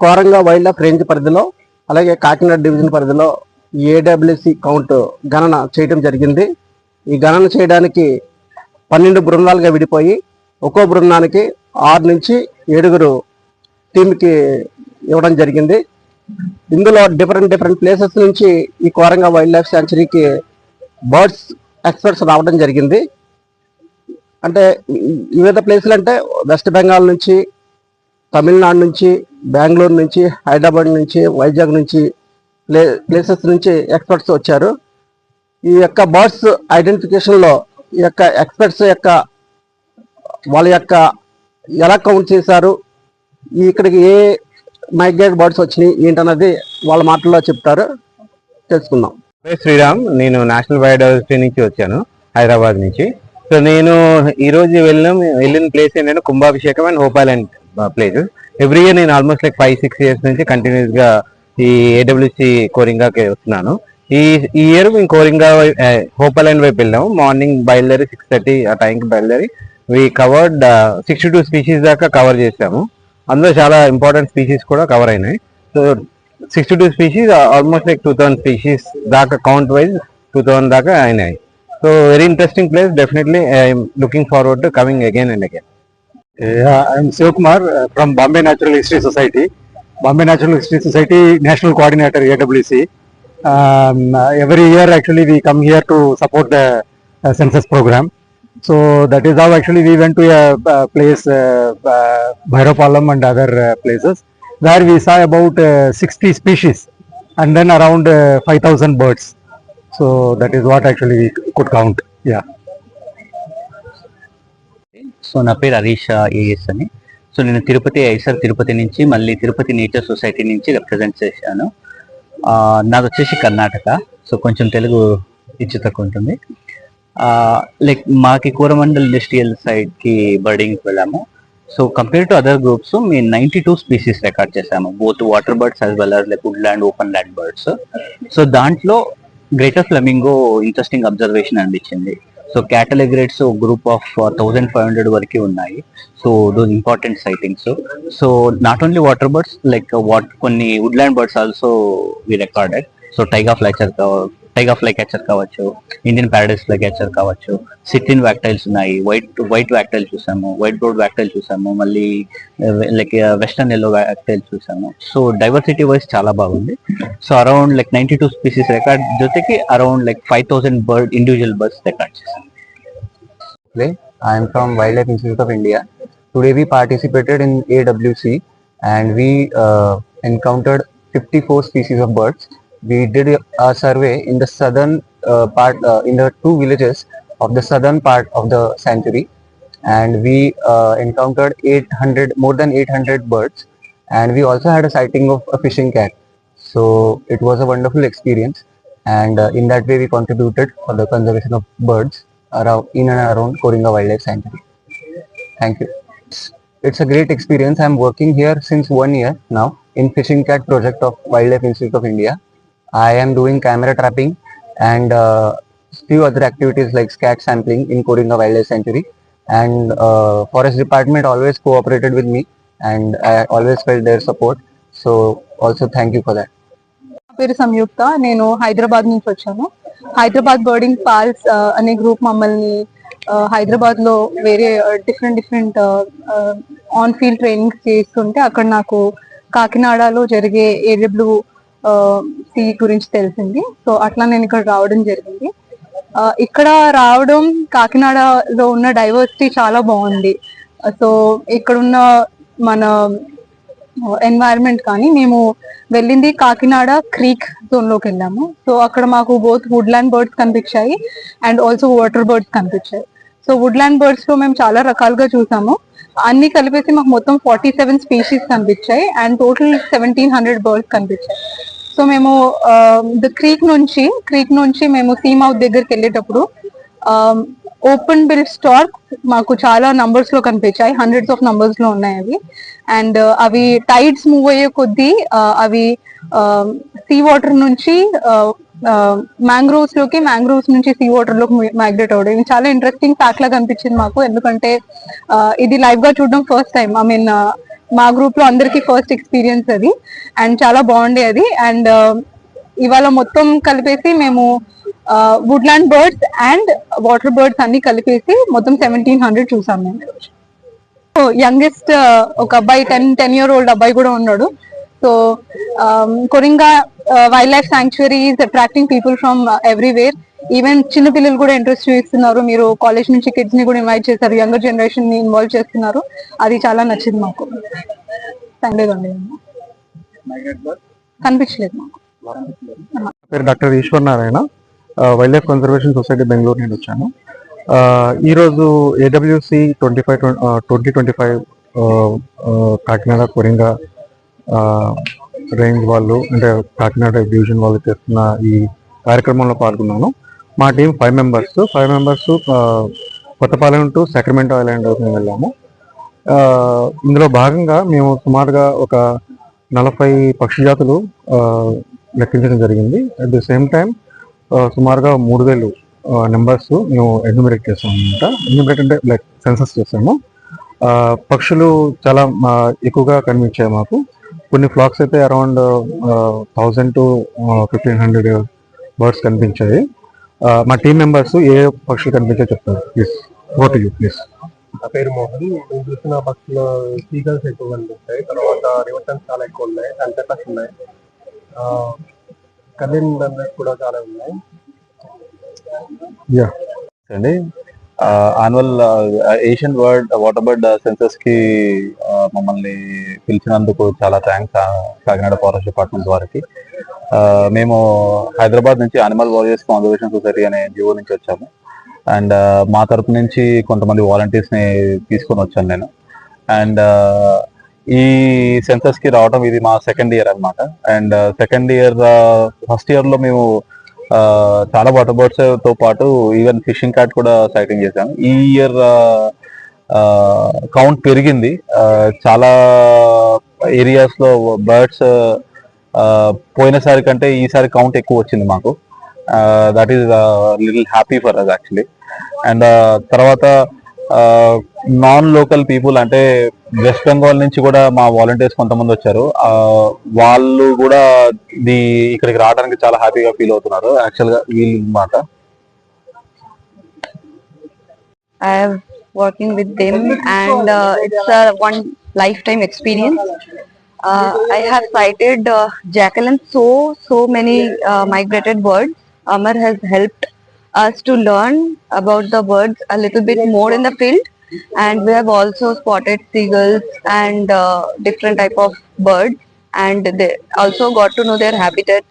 కోరంగా wildlife range పరిధిలో అలాగే Kakinada division పరిధిలో ఏడబ్ల్యూసి కౌంట్ గణన చేయడం జరిగింది. ఈ గణన చేయడానికి పన్నెండు బృందాలుగా విడిపోయి ఒక్కో బృందానికి ఆరు నుంచి ఏడుగురు టీంకి ఇవ్వడం జరిగింది. ఇందులో డిఫరెంట్ డిఫరెంట్ ప్లేసెస్ నుంచి ఈ కోరంగా వైల్డ్ లైఫ్ శాంచురీకి బర్డ్స్ ఎక్స్పర్ట్స్ రావడం జరిగింది. అంటే వివిధ ప్లేసులు అంటే వెస్ట్ బెంగాల్ నుంచి తమిళనాడు నుంచి బెంగళూరు నుంచి హైదరాబాద్ నుంచి వైజాగ్ నుంచి ప్లే ప్లేసెస్ నుంచి ఎక్స్పర్ట్స్ వచ్చారు. ఈ యొక్క బర్డ్స్ ఐడెంటిఫికేషన్లో ఈ యొక్క ఎక్స్పర్ట్స్ యొక్క వాళ్ళ యొక్క ఎలా కౌంట్ చేశారు ఇక్కడికి ఏ మైగ్రేట్ బర్డ్స్ వచ్చినాయి ఏంటన్నది వాళ్ళ మాటల్లో చెప్తారు. తెలుసుకుందాం. శ్రీరామ్ నేను నేషనల్ బయోడైవర్సిటీ నుంచి వచ్చాను హైదరాబాద్ నుంచి. సో నేను ఈరోజు వెళ్ళిన వెళ్ళిన ప్లేస్ ఏంటంటే కుంభాభిషేకం అండ్ హోపాల్ అండ్ ప్లేసెస్ ఎవ్రీ ఇయర్ నేను almost like five six years నుంచి కంటిన్యూస్గా ఈ ఏడబ్ల్యూసి కోరింగాకి వస్తున్నాను. ఈ ఈ ఇయర్ మేము కోరింగా హోపలైన్ వైపు వెళ్ళాము. మార్నింగ్ బయలుదేరి సిక్స్ థర్టీ ఆ టైంకి బయలుదేరి we covered sixty two species దాకా కవర్ చేసాము. అందులో చాలా ఇంపార్టెంట్ స్పీషీస్ కూడా కవర్ అయినాయి. So sixty two species almost like two thousand species దాకా కౌంట్ వైజ్ టూ థౌసండ్ దాకా అయినాయి. So very interesting place definitely I'm looking forward to coming again and again I'm I'm from uh, from history society History Society. Bombay society national coordinator National Coordinator Um, uh, every year actually we come here to support the uh, census program. So that is how actually we went to a uh, place, uh, uh, Bhairapalam and other uh, places where we saw about uh, 60 species and then around uh, 5000 birds. So that is what actually we could count. Yeah. So నా పేరు Harish as అని so నేను తిరుపతి ఐసర్ తిరుపతి నుంచి మళ్ళీ Tirupati nature society నుంచి represent చేశాను ఆ, నాది వచ్చేసి కర్ణాటక సో కొంచెం తెలుగు ఇచ్చి తక్కువ ఉంటుంది లైక్ మాకి కూరమండల్ ఇండస్ట్రియల్ సైడ్కి బర్డింగ్కి వెళ్ళాము. So compare to other groups మేము నైంటీ టూ స్పీసీస్ రికార్డ్ చేసాము both water birds as well as like woodland open land birds. So దాంట్లో గ్రేటర్ ఫ్లెమింగో ఇంట్రెస్టింగ్ అబ్జర్వేషన్ అనిపించింది. So cattle egrets group of thousand five hundred వరకు ఉన్నాయి. So those important sightings so not only water birds like what కొన్ని woodland birds also we recorded so taiga flycatcher taiga flycatcher కావచ్చు Indian paradise flycatcher కావచ్చు citrine wagtails ఉన్నాయి white white వ్యాక్టైల్ చూసాము white broad wagtail చూసాము మళ్ళీ like western yellow wagtail చూసాము. So diversity wise చాలా బాగుంది. So around like ninety two species record జొతకి around like five thousand bird individual birds record చేశాను I'm from wildlife institute of India today we participated in AWC and we uh, encountered 54 species of birds. We did a survey in the southern uh, part, uh, in the two villages of the southern part of the sanctuary and we uh, encountered 800, more than 800 birds and we also had a sighting of a fishing cat. So it was a wonderful experience and uh, in that way we contributed for the conservation of birds around in and around Koringa Wildlife Sanctuary. Thank you. It's, it's a great experience. I'm working here since one year now in Fishing Cat project of Wildlife Institute of India. I am doing camera trapping and uh, few other activities like scat sampling in Koringa Wildlife Sanctuary. And uh, Forest Department always cooperated with me and I always felt their support. So also thank you for that. నా పేరు సంయుక్త నేను హైదరాబాద్ నుంచి వచ్చాను Hyderabad birding Paul's అనే group మమ్మల్ని హైదరాబాద్లో వేరే different different on field training చేస్తుంటే అక్కడ నాకు కాకినాడలో జరిగే ఏడబ్ల్యూ టీ గురించి తెలిసింది. సో అట్లా నేను ఇక్కడ రావడం జరిగింది. ఇక్కడ రావడం కాకినాడలో ఉన్న డైవర్సిటీ చాలా బాగుంది. సో ఇక్కడున్న మన ఎన్వైరన్మెంట్ కానీ మేము వెళ్ళింది కాకినాడ క్రీక్ జోన్లోకి వెళ్ళాము. సో అక్కడ మాకు బోత్ వుడ్ ల్యాండ్ బర్డ్స్ కనిపించాయి అండ్ ఆల్సో వాటర్ బర్డ్స్ కనిపించాయి. సో వుడ్ ల్యాండ్ మేము చాలా రకాలుగా చూసాము. అన్ని కలిపేసి మాకు మొత్తం ఫార్టీ సెవెన్ స్పీషీస్ కనిపించాయి and total seventeen hundred birds కనిపించాయి. సో మేము ద క్రీక్ నుంచి క్రీక్ నుంచి మేము సీమౌత్ దగ్గరికి వెళ్ళేటప్పుడు ఓపెన్ బిల్ స్టాక్ మాకు చాలా నంబర్స్లో కనిపించాయి. హండ్రెడ్స్ ఆఫ్ నంబర్స్లో ఉన్నాయి అవి. అండ్ అవి టైడ్స్ మూవ్ అయ్యే కొద్దీ అవి సీ వాటర్ నుంచి మ్యాంగ్రోవ్స్లోకి మ్యాంగ్రోవ్స్ నుంచి సీ వాటర్లోకి మైగ్రేట్ అవడం ఇది చాలా ఇంట్రెస్టింగ్ ఫ్యాక్ట్ లాగా అనిపించింది మాకు. ఎందుకంటే ఇది లైవ్గా చూడడం ఫస్ట్ టైం ఐ మీన్ మా గ్రూప్లో అందరికి ఫస్ట్ ఎక్స్పీరియన్స్ అది. అండ్ చాలా బాగుండే అది. అండ్ uh, ఇవాళ మొత్తం కలిపేసి మేము woodland birds and water birds అన్ని కలిపేసి మొత్తం సెవెంటీన్ హండ్రెడ్ చూసాం మేము. యంగెస్ట్ uh, ఒక అబ్బాయి టెన్ టెన్ ఇయర్ ఓల్డ్ అబ్బాయి కూడా ఉన్నాడు. So Coringa wildlife sanctuary is attracting people from everywhere even చిన్న పిల్లలు కూడా ఇంట్రెస్ట్ చూపిస్తున్నారు. మీరు కాలేజ్ నుంచి కిడ్స్ని కూడా ఇన్వైట్ చేశారు. యంగర్ జనరేషన్ని ఇన్వాల్వ్ చేస్తున్నారు. అది చాలా నచ్చింది మాకు. కనిపించలేదు మాకు. పేరు doctor Eshwar Narayana. Wildlife conservation society Bengaluru నుండి వచ్చాను. ఈరోజు AWC twenty five twenty twenty five Kakinada Coringa range వాళ్ళు అంటే కాకినాడ డివిజన్ వాళ్ళు చేస్తున్న ఈ కార్యక్రమంలో పాల్గొన్నాను. మా team five members five members Kothapalem to Sacramento island మేము వెళ్ళాము. ఇందులో భాగంగా మేము సుమారుగా ఒక నలభై పక్షి జాతులు లెక్కించడం జరిగింది. అట్ ది సేమ్ టైం సుమారుగా మూడు వేలు నెంబర్స్ మేము ఎన్యూమరేట్ చేసాము అనమాట ఎన్యూమరేట్ అంటే లైక్ సెన్సస్ చేసాము. పక్షులు చాలా ఎక్కువగా కనిపించాయి మాకు. కొన్ని ఫ్లాక్స్ అయితే around thousand to fifteen hundred birds కనిపించాయి. మా టీం మెంబర్స్ ఏ పక్షులు కనిపించాయో చెప్తారు. ప్లీజ్ ఓటు యూ ప్లీజ్ నా పేరు మోహన్. నేను చూసిన బస్సులో సీగల్స్ ఎక్కువ కనిపిస్తాయి. తర్వాత రివర్టన్స్ చాలా ఎక్కువ ఉన్నాయి. సంతకస్ ఉన్నాయి. కలీన్ కూడా చాలా ఉన్నాయి. యా అండి annual Asian world water bird సెన్సెస్కి మమ్మల్ని పిలిచినందుకు చాలా థ్యాంక్స్ కాకినాడ ఫారెస్ట్ డిపార్ట్మెంట్ వారికి. మేము హైదరాబాద్ నుంచి అనిమల్ వారియర్స్ కాన్జర్వేషన్ సొసైటీ అనే ఎన్జిఓ నుంచి వచ్చాము. అండ్ మా తరపు నుంచి కొంతమంది వాలంటీర్స్ని తీసుకొని వచ్చాను నేను. అండ్ ఈ సెన్సెస్కి రావడం ఇది మా సెకండ్ ఇయర్ అనమాట అండ్ సెకండ్ ఇయర్ ఫస్ట్ ఇయర్లో మేము చాలా వాటర్ బర్డ్స్తో పాటు ఈవెన్ ఫిషింగ్ క్యాట్ కూడా సైటింగ్ చేశాను ఈ ఇయర్ కౌంట్ పెరిగింది. చాలా ఏరియాస్లో బర్డ్స్ పోయినసారి కంటే ఈసారి కౌంట్ ఎక్కువ వచ్చింది మాకు. That is little happy for us actually and తర్వాత నాన్ లోకల్ పీపుల్ అంటే వెస్ట్ బెంగాల్ నుంచి కూడా మా వాలంటీర్స్ కొంతమంది వచ్చారు వాళ్ళు కూడా ది ఇక్కడికి రావడానికి చాలా హ్యాపీగా ఫీల్ అవుతున్నారు యాక్చువల్గా వీళ్ళు మాట working with them and it's one lifetime experience I have sighted జాకలన్ so so many migrated birds Amar has helped us to learn about the birds a little bit more in the field and we have also spotted seagulls and uh, different type of birds and they also got to know their habitats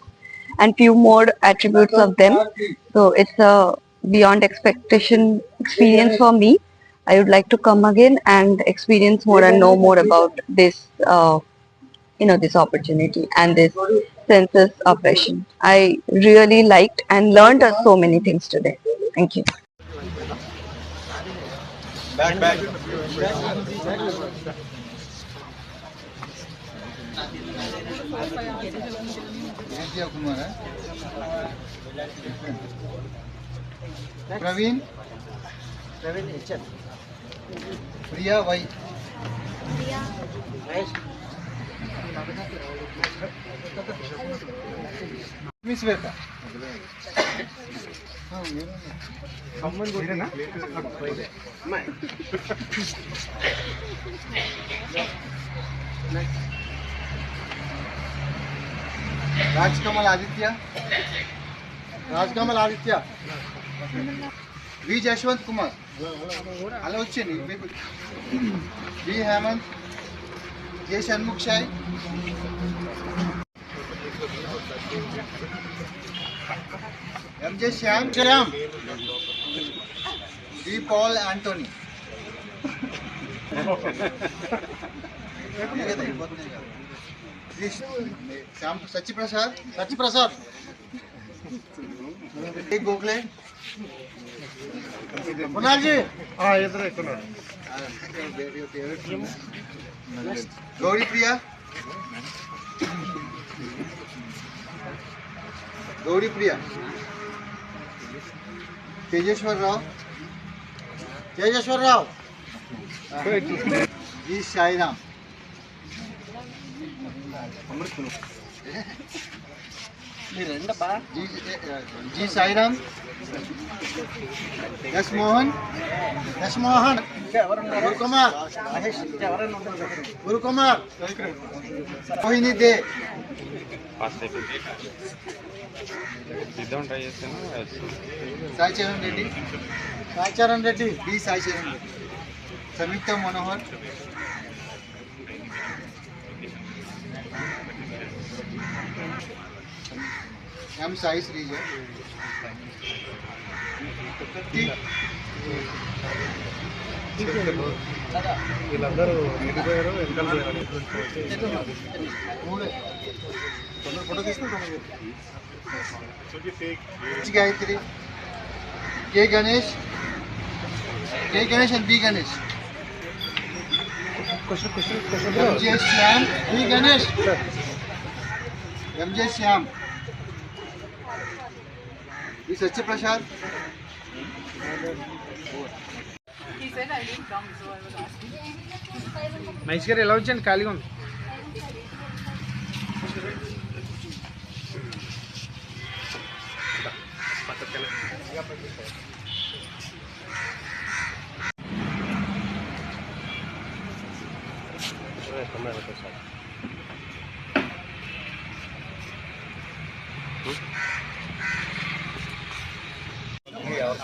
and few more attributes of them. So it's a beyond expectation experience for me. I would like to come again and experience more and know more about this, uh, you know, this opportunity and this census operation. I really liked and learned so many things today. Thank you. Back, back. Praveen? Praveen HL. Priya, why? Priya. Nice. Rajkamal Aditya Rajkamal Aditya వి జశ్వంత్ కుమార్ అలా వచ్చేయండి వి Hemant Jai Shanmukh Shahi. M J Shyam. Shyam. D Paul Antony. Shyam Sachi Prasad Sachi Prasad Gokhale. Kunal ji? हाँ इधर कुणाल। हाँ, गौरी प्रिया गौरी प्रिया तेजेश्वर राव? तेजेश्वर राव? जी साईराम। మీరు రండబ్బా ji Sairam S Mohan S Mohan Gurukumar Gurukumar Rohini దే Saicharan Reddy Saicharan Reddy B Saicharan Reddy Samyukta Manohar ఎం సాయి శ్రీజ వీళ్ళందరూ ఎడిపోయారు వెనకాల పోయారు మూడు తొందర ఫోటో తీసుకుని Gayatri K Ganesh K Ganesh and B Ganesh MJ Shyam B Ganesh MJ Shyam B Satyaprasad. Mahesh గారు ఎలా వచ్చాను ఖాళీగా ఉంది.